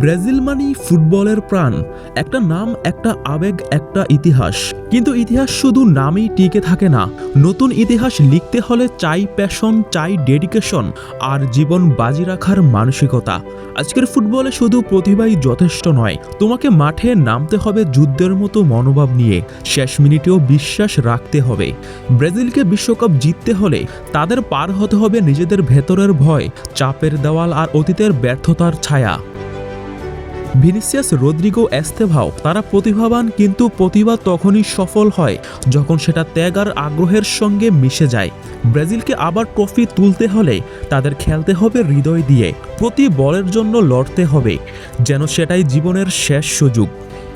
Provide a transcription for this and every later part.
Brazil মানি ফুটবলের প্রাণ। একটা নাম, একটা আবেগ, একটা ইতিহাস। কিন্তু ইতিহাস শুধু নামেই টিকে থাকে না। নতুন ইতিহাস লিখতে হলে চাই প্যাশন চাই ডেডিকেশন আর জীবন বাজি রাখার মানসিকতা। আজকের ফুটবলে শুধু প্রতিভাই যথেষ্ট নয়, তোমাকে মাঠে নামতে হবে যুদ্ধের মতো মনোভাব নিয়ে। শেষ মিনিটেও বিশ্বাস রাখতে হবে। ব্রাজিলকে বিশ্বকাপ জিততে হলে তাদের পার হতে হবে নিজেদের ভেতরের ভয়, চাপের দেওয়াল আর অতীতের ব্যর্থতার ছায়া। ভিনিসিয়াস রদ্রিগো এস্তেভাও তারা প্রতিভাবান, কিন্তু প্রতিভা তখনই সফল হয় যখন সেটা ত্যাগ আর আগ্রহের সঙ্গে মিশে যায়। ব্রাজিলকে আবার ট্রফি তুলতে হলে তাদের খেলতে হবে হৃদয় দিয়ে। প্রতি বলের জন্য লড়তে হবে, যেন সেটাই জীবনের শেষ সুযোগ।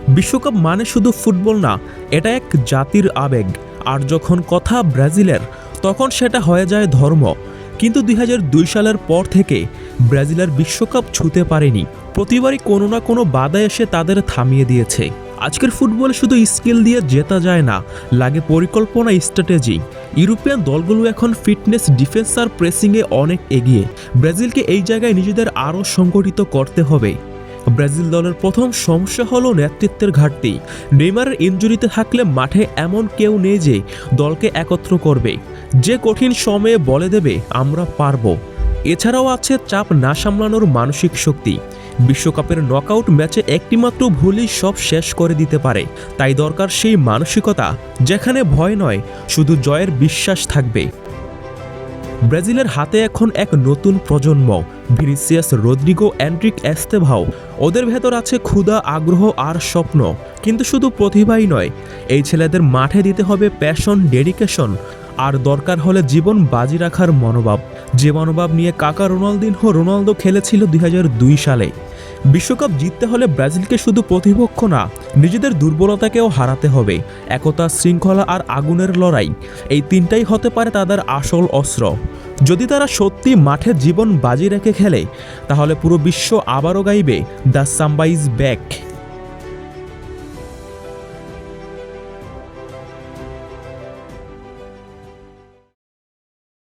বিশ্বকাপ মানে শুধু ফুটবল না, এটা এক জাতির আবেগ। আর যখন কথা ব্রাজিলের, তখন সেটা হয়ে যায় ধর্ম। কিন্তু দুই হাজার দুই সালের পর থেকে ব্রাজিলের বিশ্বকাপ ছুতে পারেনি। প্রতিবারই কোনো না কোনো বাধা এসে তাদের থামিয়ে দিয়েছে। আজকের ফুটবলে শুধু স্কিল দিয়ে জেতা যায় না, লাগে পরিকল্পনা, স্ট্র্যাটেজি। ইউরোপিয়ান দলগুলো এখন ফিটনেস, ডিফেন্স আর প্রেসিংয়ে অনেক এগিয়ে। ব্রাজিলকে এই জায়গায় নিজেদের আরও সংগঠিত করতে হবে। ব্রাজিল দলের প্রথম সমস্যা হলো নেতৃত্বের ঘাটতি। নেইমারের ইনজুরিতে থাকলে মাঠে এমন কেউ নেই যে দলকে একত্র করবে। যে কঠিন সময়ে বলে দেবে, আমরা পারব। এছাড়াও আছে চাপ না সামলানোর মানসিক শক্তি। বিশ্বকাপের নকআউট ম্যাচে একটিমাত্র ভুলই সব শেষ করে দিতে পারে। তাই দরকার সেই মানসিকতা, যেখানে ভয় নয়, শুধু জয়ের বিশ্বাস থাকবে। ব্রাজিলের হাতে এখন এক নতুন প্রজন্ম, ভিনিসিয়াস রদ্রিগো অ্যান্ড্রিক এস্তেভাও। ওদের ভেতর আছে ক্ষুধা, আগ্রহ আর স্বপ্ন, কিন্তু শুধু প্রতিভাই নয়, এই ছেলেদের মাঠে দিতে হবে প্যাশন ডেডিকেশন আর দরকার হলে জীবন বাজি রাখার মনোভাব। যে মনোভাব নিয়ে কাকা রোনালদিনহো রোনালদো খেলেছিল দুই হাজার দুই সালে। বিশ্বকাপ জিততে হলে ব্রাজিলকে শুধু প্রতিপক্ষ না, নিজেদের দুর্বলতাকেও হারাতে হবে। একতা, শৃঙ্খলা আর আগুনের লড়াই, এই তিনটাই হতে পারে তাদের আসল অস্ত্র। যদি তারা সত্যি মাঠে জীবন বাজি রেখে খেলে, তাহলে পুরো বিশ্ব আবারও গাইবে দ্য সাম্বা ইজ ব্যাক।